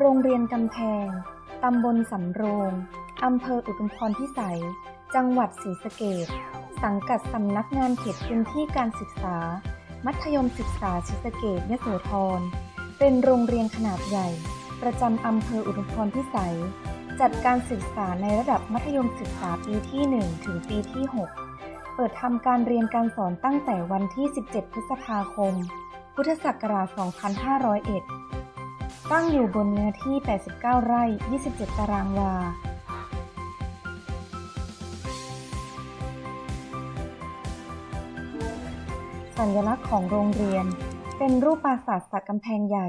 โรงเรียนกำแพง ตำบลสำโรง อำเภออุทุมพรพิสัย จังหวัดศรีสะเกษสังกัดสำนักงานเขตพื้นที่การศึกษา มัธยมศึกษาศรีสะเกษยโสธร เป็นโรงเรียนขนาดใหญ่ ประจำอำเภออุทุมพรพิสัย จัดการศึกษาในระดับมัธยมศึกษาปีที่ 1 ถึงปีที่ 6 เปิดทำการเรียนการสอนตั้งแต่วันที่ 17 พฤษภาคม พุทธศักราช 2501 ตั้งอยู่บนเนื้อที่ 89 ไร่ 27 ตารางวา สัญลักษณ์ของโรงเรียน เป็นรูปปราสาทสักกำแพงใหญ่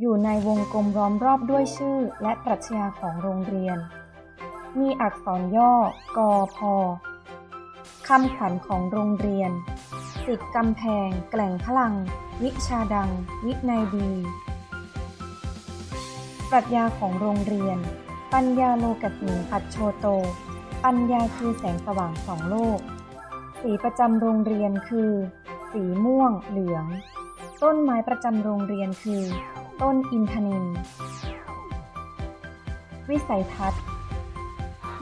อยู่ในวงกลมล้อมรอบด้วยชื่อและปรัชญาของโรงเรียน มีอักษรย่อ กอพอคำขวัญของโรงเรียน สิทธิ์กำแพง แกล่งพลัง วิชาดัง วินัยดี รัชญาของโรงเรียน ปัญญาโลกัสมิงปัจโชโต ปัญญาคือแสงสว่างสองโลก สีประจำโรงเรียนคือ สีม่วงเหลือง ต้นไม้ประจำโรงเรียนคือ ต้นอินทนินวิสัยทัศน์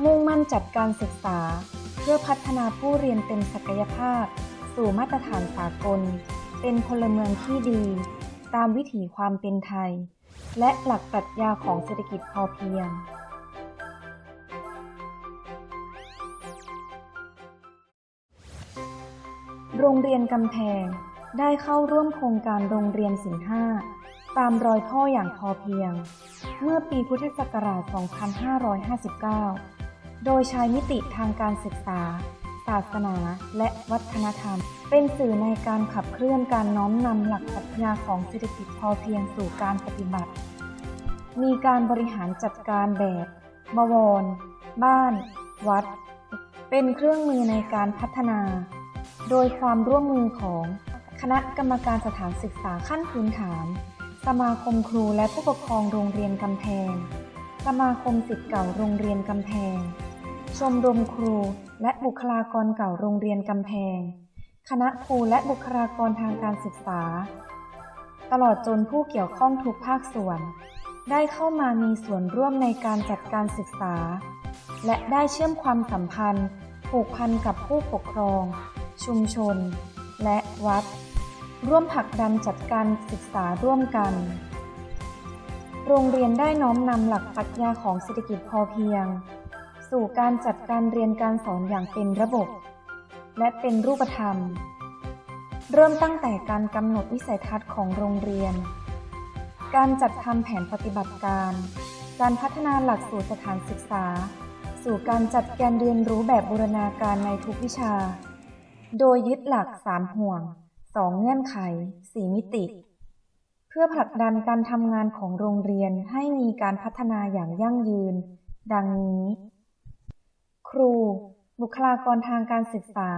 มุ่งมั่นจัดการศึกษา เพื่อพัฒนาผู้เรียนเต็มศักยภาพ สู่มาตรฐานสากล เป็นพลเมืองที่ดี ตามวิถีความเป็นไทย และหลักปรัชญาของเศรษฐกิจพอเพียง โรงเรียนกำแพงได้เข้าร่วมโครงการโรงเรียนสินห้าตามรอยพ่ออย่างพอเพียง เมื่อปีพุทธศักราช 2559 โดยใช้มิติทางการศึกษา ศาสนา และวัฒนธรรม เป็นสื่อในการขับเคลื่อนการน้อมนำหลักปรัชญาของเศรษฐกิจพอเพียงสู่การปฏิบัติ มีการบริหารจัดการแบบบวร บ้าน วัด เป็นเครื่องมือในการพัฒนา โดยความร่วมมือของคณะกรรมการสถานศึกษาขั้นพื้นฐาน สมาคมครูและผู้ปกครองโรงเรียนกำแพง สมาคมศิษย์เก่าโรงเรียนกำแพง ชมรมครู และบุคลากรเก่าโรงเรียนกำแพง คณะครูและบุคลากรทางการศึกษา ตลอดจนผู้เกี่ยวข้องทุกภาคส่วน ได้เข้ามามีส่วนร่วมในการจัดการศึกษา และได้เชื่อมความสัมพันธ์ ผูกพันกับผู้ปกครอง ชุมชน และวัด ร่วมผลักดันจัดการศึกษาร่วมกันโรงเรียนได้น้อมนำหลักปรัชญาของเศรษฐกิจพอเพียง สู่การจัดการเรียนการสอนอย่างเป็นระบบ และเป็นรูปธรรม เริ่มตั้งแต่การกำหนดวิสัยทัศน์ของโรงเรียน การจัดทำแผนปฏิบัติการ การพัฒนาหลักสูตรสถานศึกษา สู่การจัดการเรียนรู้แบบบูรณาการในทุกวิชา โดยยึดหลัก 3 ห่วง 2 เงื่อนไข 4 มิติเพื่อผลักดันการทำงานของโรงเรียนให้มีการพัฒนาอย่างยั่งยืน ดังนี้ ครู บุคลากรทางการศึกษา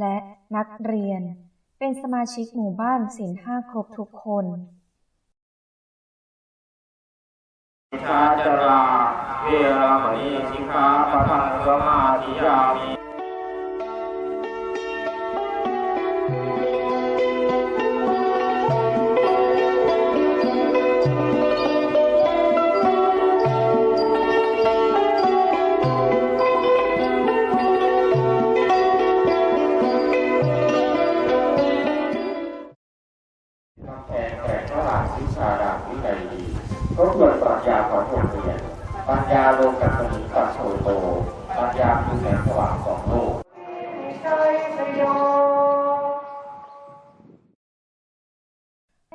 และนักเรียน เป็นสมาชิกหมู่บ้านศีลห้าครบทุกคนชาจราเวรามณีสิกขาปัทังสมาธิยามี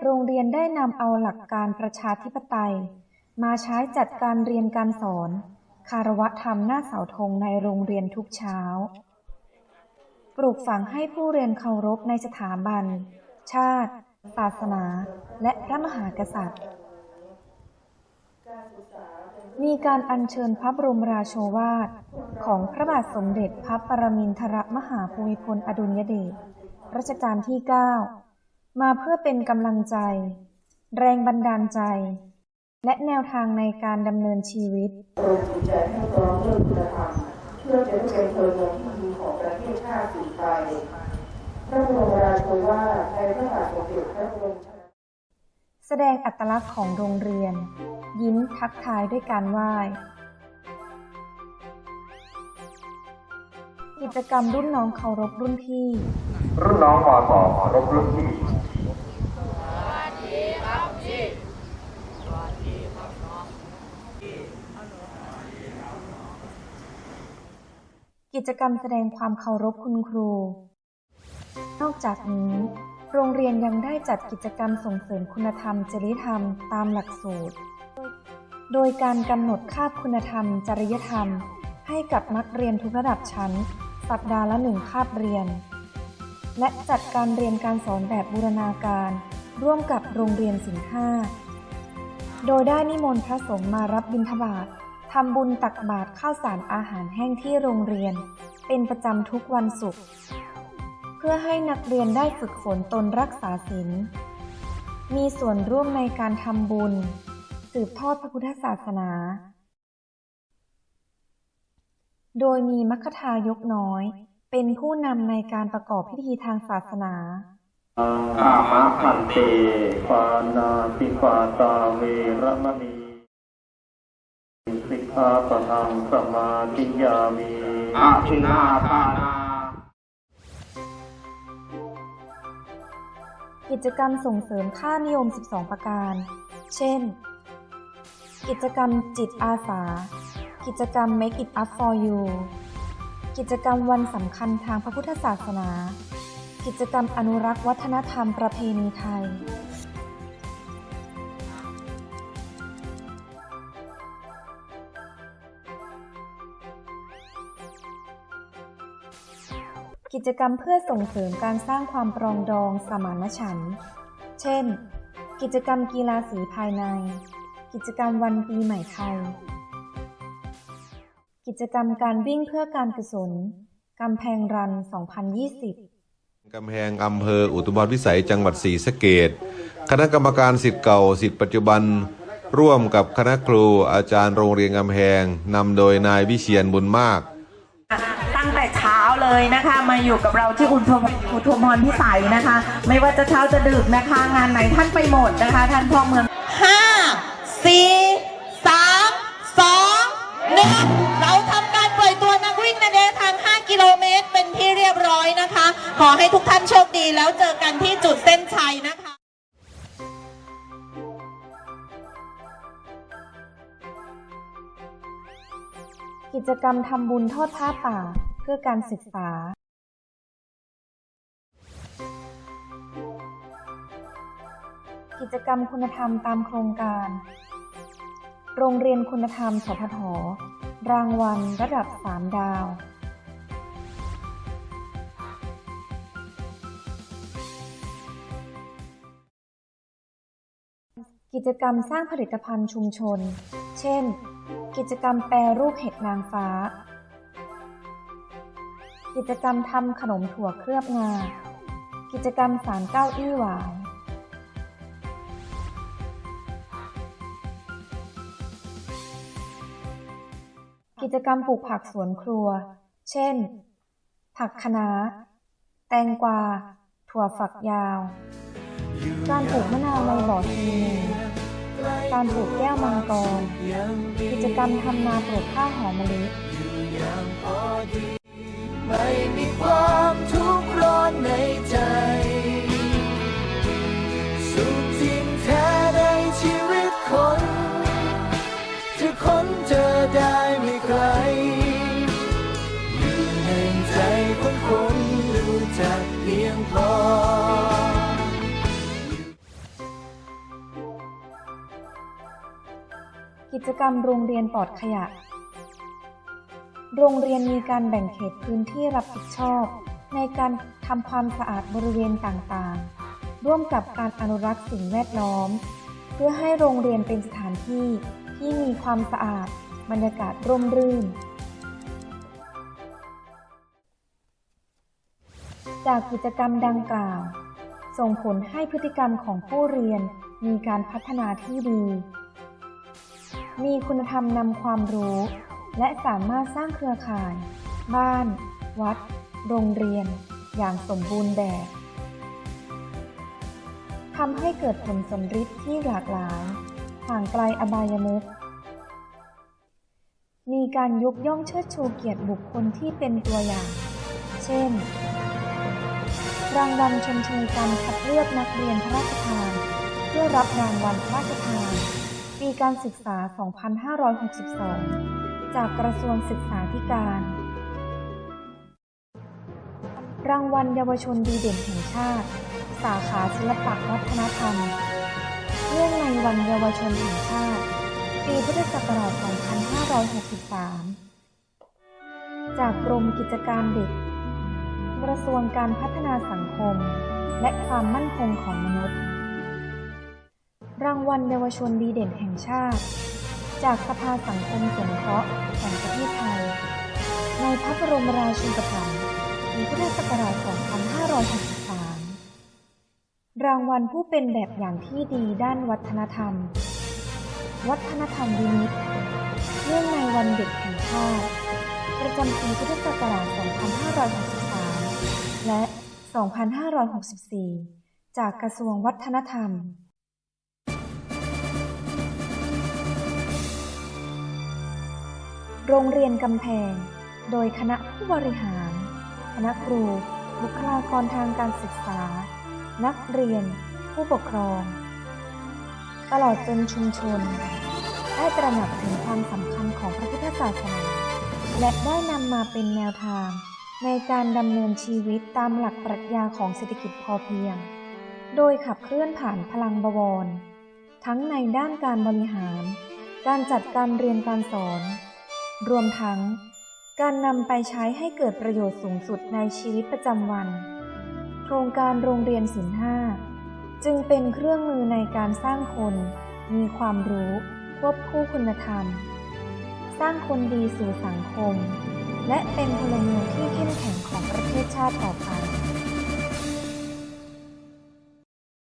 โรงเรียนได้นำเอาหลักการประชาธิปไตย มาใช้จัดการเรียนการสอน คารวะธรรมหน้าเสาธงในโรงเรียนทุกเช้า ปลูกฝังให้ผู้เรียนเคารพในสถาบัน ชาติ ศาสนา และพระมหากษัตริย์ มีการอัญเชิญพระบรมราโชวาท ของพระบาทสมเด็จพระปรมินทรมหาภูมิพลอดุลยเดชรัชกาลที่ 9 มาเพื่อเป็นกำลังใจ แรงบันดาลใจ และแนวทางในการดำเนินชีวิตโดยจิตใจให้พร้อมด้วยคุณธรรมเพื่อจะได้เป็นพลเมืองที่ดีของประเทศชาติสืบไปพระบรมราโชวาทในพระบาทสมเด็จพระบรมชนแสดงอัตลักษณ์ของโรงเรียน ยิ้มทักทายด้วยการไหว้ กิจกรรมรุ่นน้องเคารพรุ่นพี่ รุ่นน้องมสขอรบรุ่นพี่ กิจกรรมแสดงความเคารพคุณครู นอกจากนี้ โรงเรียนยังได้จัดกิจกรรมส่งเสริมคุณธรรมจริยธรรมตามหลักสูตร โดยการกำหนดค่าคุณธรรม จริยธรรม ให้กับนักเรียนทุกระดับชั้น สัปดาห์ละหนึ่งคาบเรียน และจัดการเรียนการสอนแบบบูรณาการ ร่วมกับโรงเรียนสิงห์ห้าโดยได้นิมนต์พระสงฆ์มารับบิณฑบาต ทำบุญตักบาตรข้าวสารอาหารแห้งที่โรงเรียน เป็นประจำทุกวันศุกร์เพื่อให้นักเรียนได้ฝึกฝนตนรักษาศีล มีส่วนร่วมในการทำบุญ สืบทอดพระพุทธศาสนา โดยมีมัคคทายกน้อย เป็นผู้นำในการประกอบพิธีทางศาสนาอามะพันเตปานาติปาตาเวรมณี สิกขาปะทังสมาธิยามีอาชินาทานา กิจกรรมส่งเสริมค่านิยม 12 ประการ เช่น กิจกรรมจิตอาสา กิจกรรม Make it up for you กิจกรรมวันสำคัญทางพระพุทธศาสนา กิจกรรมอนุรักษ์วัฒนธรรมประเพณีไทย กิจกรรมเพื่อส่งเสริมการสร้างความปรองดองสมานฉันท์ เช่น กิจกรรมกีฬาสีภายใน กิจกรรมวันปีใหม่ไทย กิจกรรมการวิ่งเพื่อการกุศลกำแพงรัน 2020 กำแพงอำเภออุตุมพรพิสัยจังหวัดศรีสะเกดคณะกรรมการสิทธิ์เก่าสิทธิ์ปัจจุบัน ร่วมกับคณะครูอาจารย์โรงเรียนกำแพงนำโดยนายวิเชียนบุญมาก เช้าเลยนะคะ มาอยู่กับเราที่อุทุมอุทุมพรพิสัยนะคะ ไม่ว่าจะเช้าจะดึกนะคะ งานไหนท่านไปหมดนะคะ ท่านพ่อเมืองห้าสี่สามสองหนึ่งเราทำการปล่อยตัวนักวิ่งในระยะทาง 5 กิโลเมตร เป็นที่เรียบร้อยนะคะ ขอให้ทุกท่านโชคดีแล้วเจอกันที่จุดเส้นชัยนะคะกิจกรรมทำบุญทอดผ้าป่าเพื่อการศึกษา กิจกรรมคุณธรรมตามโครงการ โรงเรียนคุณธรรมสพทรางวัลระดับ 3 ดาว กิจกรรมสร้างผลิตภัณฑ์ชุมชน เช่น กิจกรรมแปรรูปเห็ดนางฟ้า กิจกรรมทำขนมถั่วเคลือบงา กิจกรรมสารเก้าอี้หวายกิจกรรมปลูกผักสวนครัว เช่น ผักคะน้า แตงกวา ถั่วฝักยาว การปลูกมะนาวในบ่อซีเมนการปลูกแก้วมังกร กิจกรรมทำนาปลูกข้าวหอมมะลิ ไม่มีความทุกข์ร้อนในใจ สุขจริงแท้ในชีวิตคน จะค้นเจอได้ไม่ไกล อยู่ในใจคนคนรู้จักเพียงพอกิจกรรมโรงเรียนปลอดขยะ โรงเรียนมีการแบ่งเขตพื้นที่รับผิดชอบ ในการทำความสะอาดบริเวณต่างๆ ร่วมกับการอนุรักษ์สิ่งแวดล้อม เพื่อให้โรงเรียนเป็นสถานที่ที่มีความสะอาด บรรยากาศร่มรื่น จากกิจกรรมดังกล่าว ส่งผลให้พฤติกรรมของผู้เรียนมีการพัฒนาที่ดี มีคุณธรรมนำความรู้ และสามารถสร้างเครือข่าย บ้าน วัด โรงเรียน อย่างสมบูรณ์แบบทำให้เกิดผลสำฤทธิ์ที่หลากหลายห่างไกลอบายมุขมีการยกย่องเชิดชูเกียรติบุคคลที่เป็นตัวอย่าง เช่น รางวัลชมเชยการคัดเลือกนักเรียนพระราชทาน เพื่อรับรางวัลพระราชทาน ปีการศึกษา 2562 จากกระทรวงศึกษาธิการ รางวัลเยาวชนดีเด่นแห่งชาติ สาขาศิลปะวัฒนธรรม เนื่องในวันเยาวชนแห่งชาติ ปีพุทธศักราช 2563 จากกรมกิจการเด็ก กระทรวงการพัฒนาสังคม และความมั่นคงของมนุษย์ รางวัลเยาวชนดีเด่นแห่งชาติ จากสภาสังคมสงเคราะห์แห่งประเทศไทย ในพระบรมราชูปถัมภ์ปีพุทธศักราช 2563 รางวัลผู้เป็นแบบอย่างที่ดีด้านวัฒนธรรม วัฒนธรรมวินิตเนื่องในวันเด็กแห่งชาติ ประจำปีพุทธศักราช 2563 และ 2564 จากกระทรวงวัฒนธรรม โรงเรียนกำแพง โดยคณะผู้บริหาร คณะครู บุคลากรทางการศึกษา นักเรียน ผู้ปกครอง ตลอดจนชุมชน ได้ตระหนักถึงความสำคัญของพระพุทธศาสนา และได้นำมาเป็นแนวทาง ในการดำเนินชีวิตตามหลักปรัชญาของเศรษฐกิจพอเพียง โดยขับเคลื่อนผ่านพลังบวร ทั้งในด้านการบริหาร การจัดการเรียนการสอน รวมทั้ง การนำไปใช้ให้เกิดประโยชน์สูงสุดในชีวิตประจำวัน โครงการโรงเรียนศิลห้าจึงเป็นเครื่องมือในการสร้างคน มีความรู้ ควบคู่คุณธรรม สร้างคนดีสู่สังคม และเป็นพลเมืองที่เข้มแข็งของประเทศชาติต่อไป